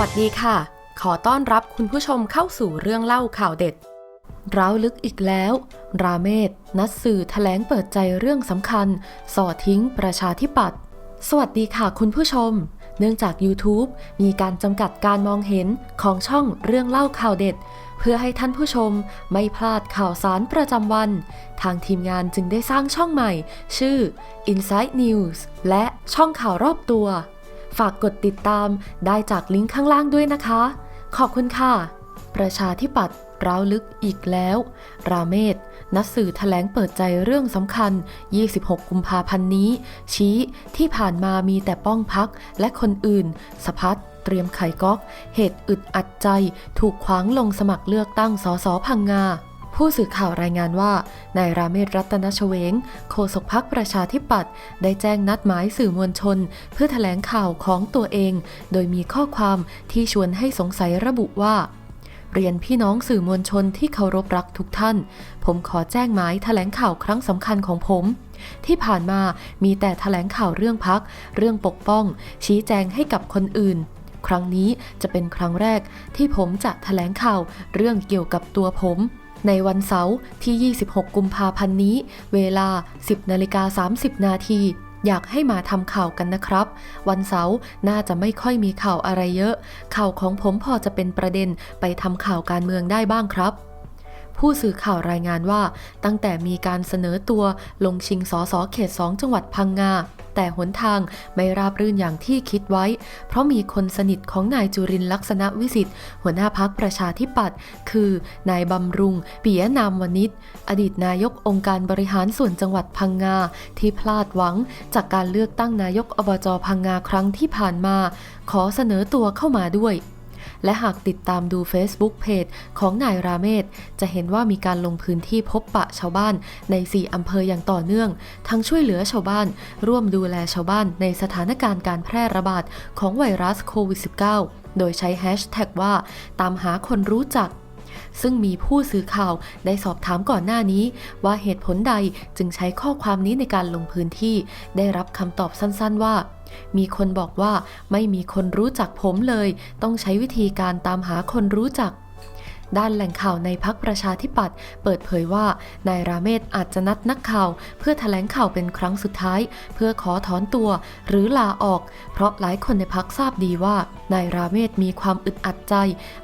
วัสดีค่ะ ขอต้อนรับคุณผู้ชมเข้าสู่เรื่องเล่าข่าวเด็ด ร้าวลึกอีกแล้ว ราเมศนัดสื่อแถลงเปิดใจเรื่องสำคัญ สอดทิ้งประชาธิปัตย์ สวัสดีค่ะคุณผู้ชม เนื่องจาก YouTube มีการจำกัดการมองเห็นของช่องเรื่องเล่าข่าวเด็ด เพื่อให้ท่านผู้ชมไม่พลาดข่าวสารประจำวัน ทางทีมงานจึงได้สร้างช่องใหม่ ชื่อ Inside News และช่องข่าวรอบตัว ฝากกดติดตามได้จากลิงก์ข้างล่างด้วยนะคะ ขอบคุณค่ะ ประชาธิปัตย์ร้าวลึกอีกแล้ว ราเมศนัดสื่อแถลงเปิดใจเรื่องสำคัญ 26 กุมภาพันธ์นี้ ชี้ที่ผ่านมามีแต่ป้องพักและคนอื่น สพัดเตรียมไขก๊อก เหตุอึดอัดใจ ถูกขวางลงสมัครเลือกตั้งสสพังงา ผู้สื่อข่าวรายงานว่านายราเมศรัตนชเวงโฆษกพักประชาธิปัตย์ได้แจ้งนัดหมายสื่อมวลชน เพื่อแถลงข่าวของตัวเอง โดยมีข้อความที่ชวนให้สงสัยระบุว่า เรียนพี่น้องสื่อมวลชนที่เคารพรักทุกท่าน ผมขอแจ้งหมายแถลงข่าวครั้งสำคัญของผมที่ผ่านมามีแต่แถลงข่าวเรื่องพัก เรื่องปกป้อง ชี้แจงให้กับคนอื่น ครั้งนี้จะเป็นครั้งแรกที่ผมจะแถลงข่าวเรื่องเกี่ยวกับตัวผม ในวันเสาร์ที่ 26 กุมภาพันธ์นี้ เวลา 10นาฬิกา30 นาทีอยากให้มาทำข่าวกันนะครับ วันเสาร์น่าจะไม่ค่อยมีข่าวอะไรเยอะ ข่าวของผมพอจะเป็นประเด็นไปทำข่าวการเมืองได้บ้างครับ ผู้สื่อข่าวรายงานว่า ตั้งแต่มีการเสนอตัวลงชิงสอสอเขต 2 จังหวัดพังงาแต่หนทางไม่ราบรื่นอย่างที่คิดไว้ เพราะมีคนสนิทของนายจุรินลักษณะวิสิทธิ์หัวหน้าพักประชาธิปัตย์คือนายบำรุงปิยนามวนิชอดีตนายกองค์การบริหารส่วนจังหวัดพังงาที่พลาดหวังจากการเลือกตั้งนายกอบจพังงาครั้งที่ผ่านมา ขอเสนอตัวเข้ามาด้วย และหากติดตามดู Facebook เพจของนายราเมศ จะเห็นว่ามีการลงพื้นที่พบปะชาวบ้านใน 4 อำเภออย่างต่อเนื่อง ทั้งช่วยเหลือชาวบ้าน ร่วมดูแลชาวบ้านในสถานการณ์การแพร่ระบาดของไวรัสโควิด -19 โดยใช้แฮชแท็กว่า ตามหาคนรู้จัก ซึ่งมีผู้สื่อข่าวได้สอบถามก่อนหน้านี้ ว่าเหตุผลใดจึงใช้ข้อความนี้ในการลงพื้นที่ ได้รับคำตอบสั้นๆว่ามีคนบอกว่าไม่มีคนรู้จักผมเลย ต้องใช้วิธีการตามหาคนรู้จัก ด้านแหล่งข่าวในพักประชาธิปัตย์เปิดเผยว่านายราเมศอาจจะนัดนักข่าว เพื่อแถลงข่าวเป็นครั้งสุดท้าย เพื่อขอถอนตัวหรือลาออก เพราะหลายคนในพักทราบดีว่านายราเมศมีความอึดอัดใจ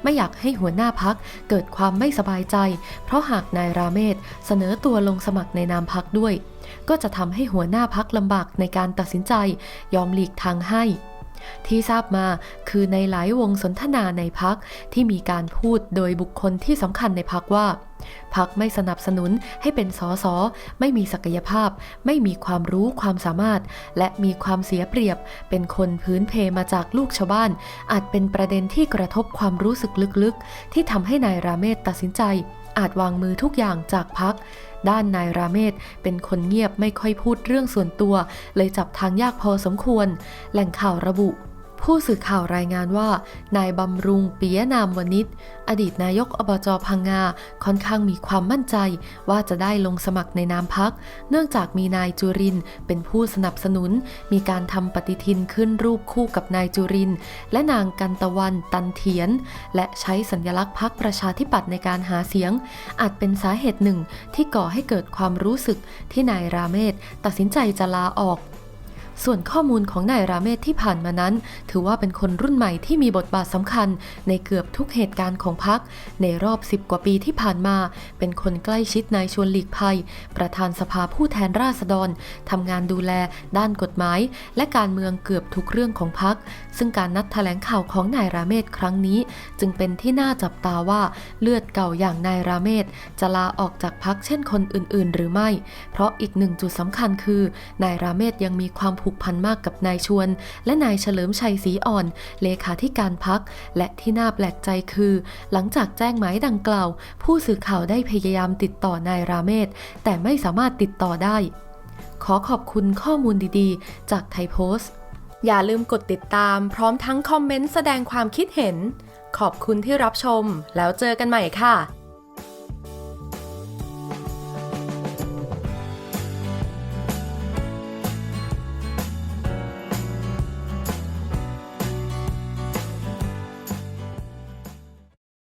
ไม่อยากให้หัวหน้าพักเกิดความไม่สบายใจ เพราะหากนายราเมศเสนอตัวลงสมัครในนามพักด้วย ก็จะทำให้หัวหน้าพักลำบากในการตัดสินใจ ยอมหลีกทางให้ ที่ทราบมาคือในหลายวงสนทนาในพักที่มีการพูดโดยบุคคลที่สำคัญในพักว่าพักไม่สนับสนุนให้เป็นสสไม่มีศักยภาพ ไม่มีความรู้ความสามารถ และมีความเสียเปรียบ เป็นคนพื้นเพมาจากลูกชาวบ้าน อาจเป็นประเด็นที่กระทบความรู้สึกลึกๆ ที่ทำให้นายราเมศตัดสินใจ อาจวางมือทุกอย่างจากพัก ด้านนายราเมศเป็นคนเงียบไม่ค่อยพูดเรื่องส่วนตัว เลยจับทางยากพอสมควร แหล่งข่าวระบุ ผู้สื่อข่าวรายงานว่า นายบำรุงปิยนามวนิชอดีตนายกอบจพังงา ค่อนข้างมีความมั่นใจ ว่าจะได้ลงสมัครในนามพัก เนื่องจากมีนายจุรินเป็นผู้สนับสนุน มีการทำปฏิทินขึ้นรูปคู่กับนายจุรินและนางกันตะวันตันเถียน และใช้สัญลักษณ์พักประชาธิปัตย์ในการหาเสียง อาจเป็นสาเหตุหนึ่งที่ก่อให้เกิดความรู้สึกที่นายราเมศตัดสินใจจะลาออก ส่วนข้อมูลของนายราเมศที่ผ่านมานั้น ถือว่าเป็นคนรุ่นใหม่ที่มีบทบาทสำคัญ ในเกือบทุกเหตุการณ์ของพรรคในรอบ 10 กว่าปีที่ผ่านมา เป็นคนใกล้ชิดนายชวนหลีกภัย ประธานสภาผู้แทนราษฎรทำงานดูแล ด้านกฎหมาย และการเมืองเกือบทุกเรื่องของพรรคซึ่งการนัดแถลงข่าวของนายราเมศครั้งนี้ จึงเป็นที่น่าจับตาว่าเลือดเก่าอย่างนายราเมศจะลาออกจากพรรคเช่นคนอื่น ๆ หรือไม่ เพราะอีกหนึ่งจุดสำคัญคือนายราเมศยังมีความผูผูกพันมากกับนายชวน และนายเฉลิมชัยศรีอ่อน เลขาธิการพัก และที่น่าแปลกใจคือ หลังจากแจ้งหมายดังกล่าว ผู้สื่อข่าวได้พยายามติดต่อนายราเมศ แต่ไม่สามารถติดต่อได้ ขอขอบคุณข้อมูลดีๆ จากไทยโพสต์อย่าลืมกดติดตามพร้อมทั้งคอมเมนต์แสดงความคิดเห็น ขอบคุณที่รับชม แล้วเจอกันใหม่ค่ะ